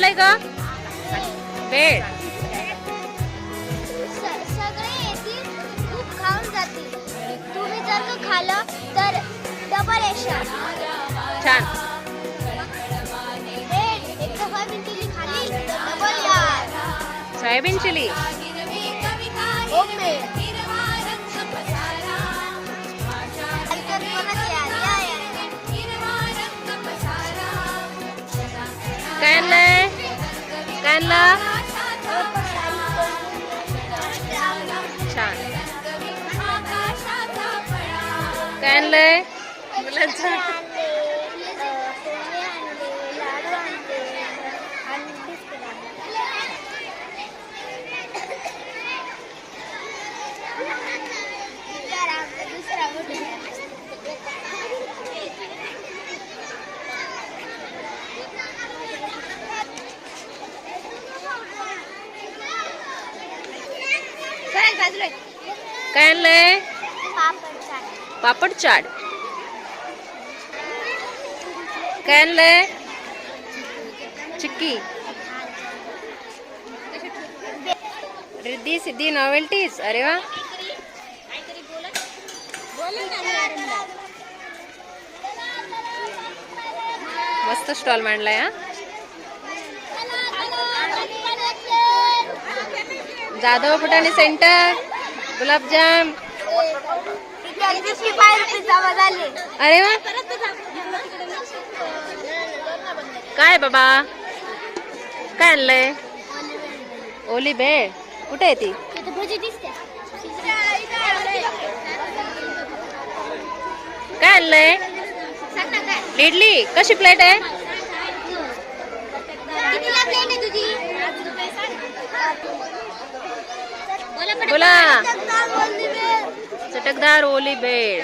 का सगळे येतील खूप खाऊन जातील. तुम्ही जर का खाल्लं तर डबल छान. एक दफा मी तिली खाली डबल यार. Soybean chilli. ओके. काय आणलं छान. काय आणलंय? मुलांचं काय आणलंय पापड चाट. काय आणलंय चिक्की. रिद्धी सिद्धी नॉवेल्टीज अरे वा. मस्त स्टॉल मांडलाय हा. जाधव फुटाणे सेंटर गुलाबजाम. अरे वा. काय बाबा? काय आणलंय? ओली भेळ कुठे आहे ती? काय आणलंय? इडली. कशी प्लेट आहे. बोला. चटकदार ओली बेड.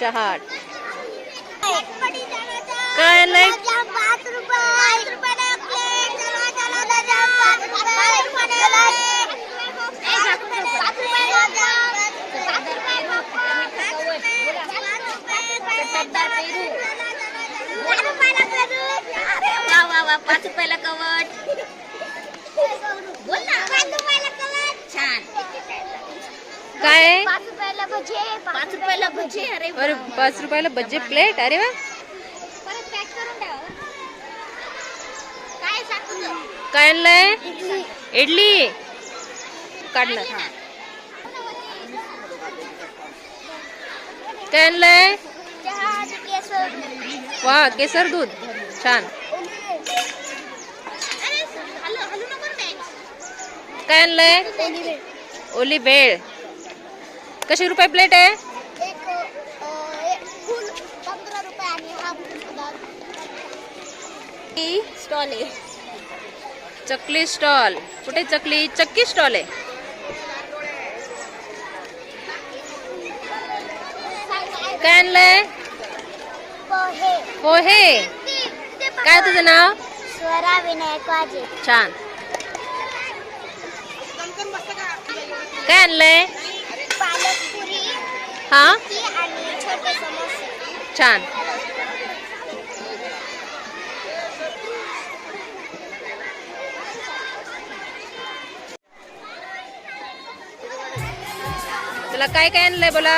चहाट. काय पाच रुपयाला कवट. चला, चला, गुलाबजाम पाच रुपये. पाच रुपयाला प्लेट. पाच रुपयाला सात रुपयाला गुलाबजाम. सात रुपयाला पापड. पाच रुपये. पाच रुपये. चटकदार पेरू. पाच रुपयाला पेरू. अरे वा वा वा पाच रुपयाला कवट बोल ना पाच रुपयाला कवट छान काय? पाच रुपयाला भजी पाच रुपयाला भजी अरे अरे पाच रुपयाला भजी प्लेट अरे वा. परत पॅक करून ठेवा काय आणलंय? इडली. काढलं. हा काय आणलंय? वा केसर दूध. छान. काय आणलंय? ओली भेळ कशी रुपये प्लेट आहे? हा स्टॉल आहे. चकली स्टॉल कुठे चकली? चक्की स्टॉल आहे. काय आणलंय? पोहे. पोहे. काय तुझं नाव? स्वरा विनायक वाजे. छान. काय आणलंय? हा? छान. तुला काय काय आणलंय बोला?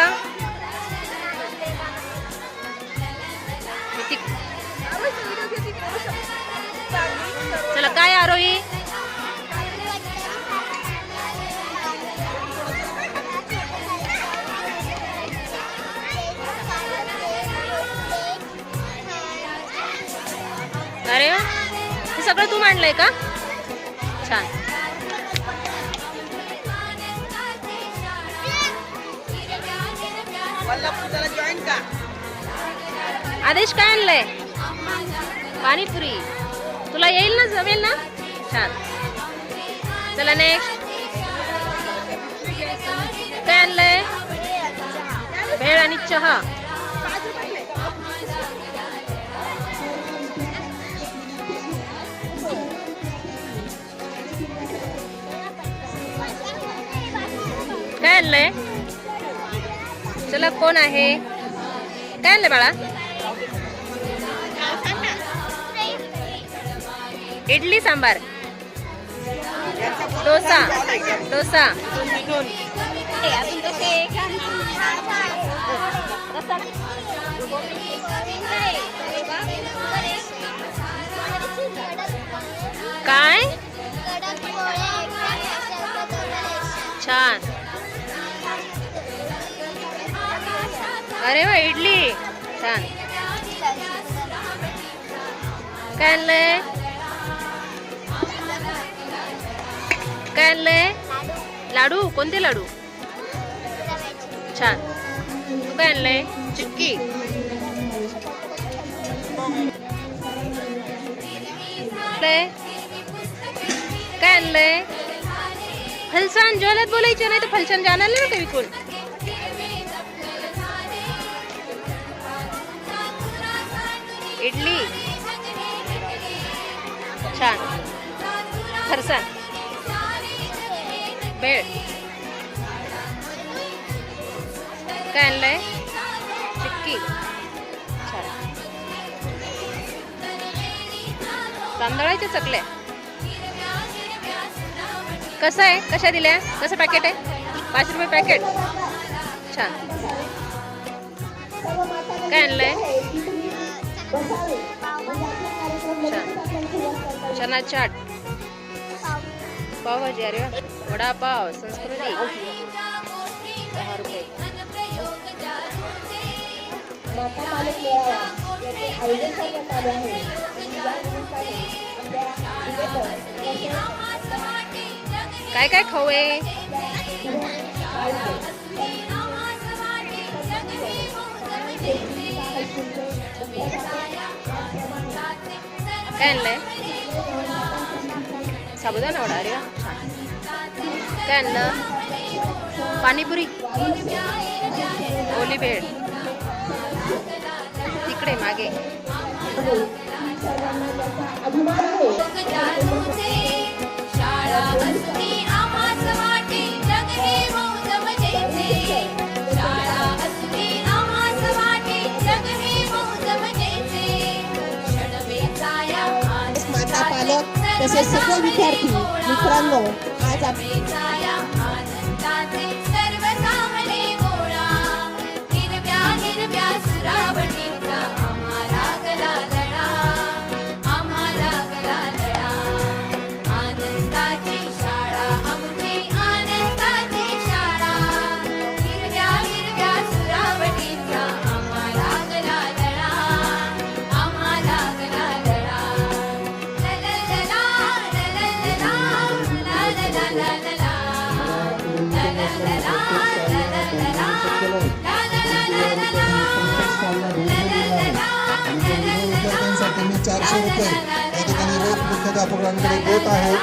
सगळं तू मांडलंय का? छान. आदेश काय आणलंय? पाणीपुरी. तुला येईल ना जमेल ना? छान. चला नेक्स्ट काय आणलंय? भेळ आणि चहा. आणलंय चला कोण आहे? काय आणलंय बाळा? इडली सांबार. डोसा. डोसा. काय? छान. अरे वा इडली. छान. काय आणलंय? काय आणलंय? लाडू. कोणते लाडू? छान. तू काय आणलंय? चिक्की. काय? आणलंय? फलसान ज्वेलत बोलायचे नाही तर फलसान जाणार नाही का विकून? इडली. छान. फरसाण भेळ. काय आणलंय? चिक्की छान. तांदळाच्या चकले. कसं आहे? कशा दिल्या? कसं पॅकेट आहे? पाच रुपये पॅकेट छान. काय आणलंय? चना चाट पावभाजी अरे वडापाव संस्कृती काय काय खाऊ आहे काय आणलंय साबुदाणा वडा अरे छान काय आणलं पाणीपुरी ओली भेळ तिकडे मागे शाळा विशेष सखोल विद्यार्थी मित्रांनो आज आपण चारशे रुपये. या ठिकाणी रोज मुख्याध्यापकांकडे देत आहे